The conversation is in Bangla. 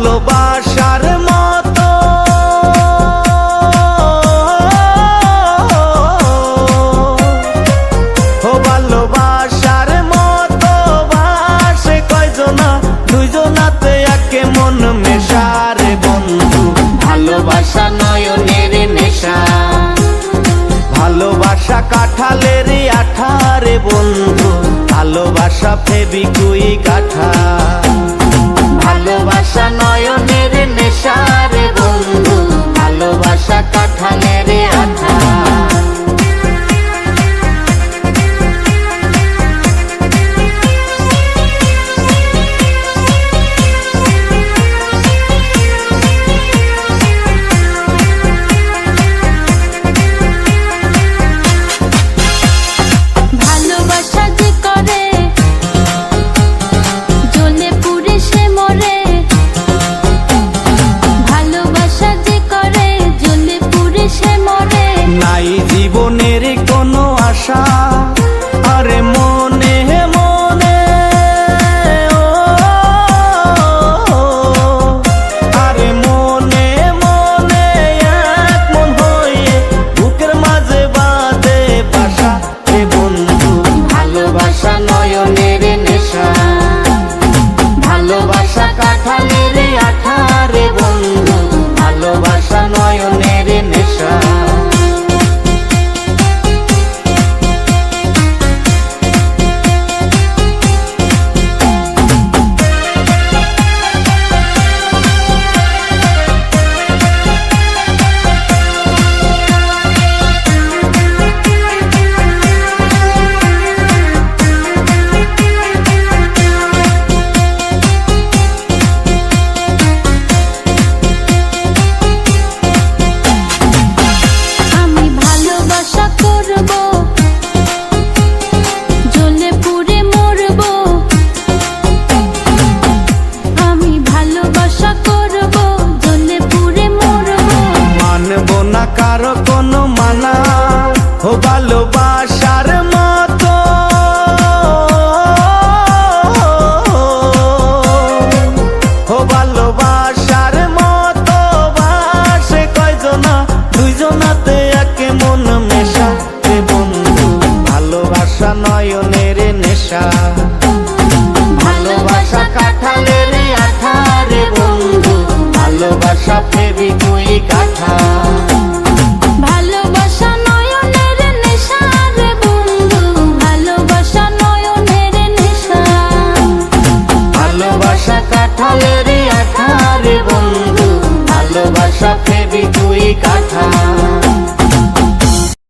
ভালোবাসার মতো। ও ভালোবাসার মতো বাসে কয়জনা দুইজনাতে একে মন মেশারে বন্ধু। ভালোবাসা নয়নের নেশা। ভালোবাসা কাঠালের আঠারে বন্ধু। ভালোবাসা ফেবিকুই কাঠা নাই জীবনের কোনো আশা। আরে মনে কারও কোনো মানা ও ভালোবাসার মতো। ও ভালোবাসার মতো বাসে কয়জনা? দুইজনাতে একে মন মেশা রে বন্ধু ভালোবাসা নয়নের নেশা। ভালোবাসা কাঠালের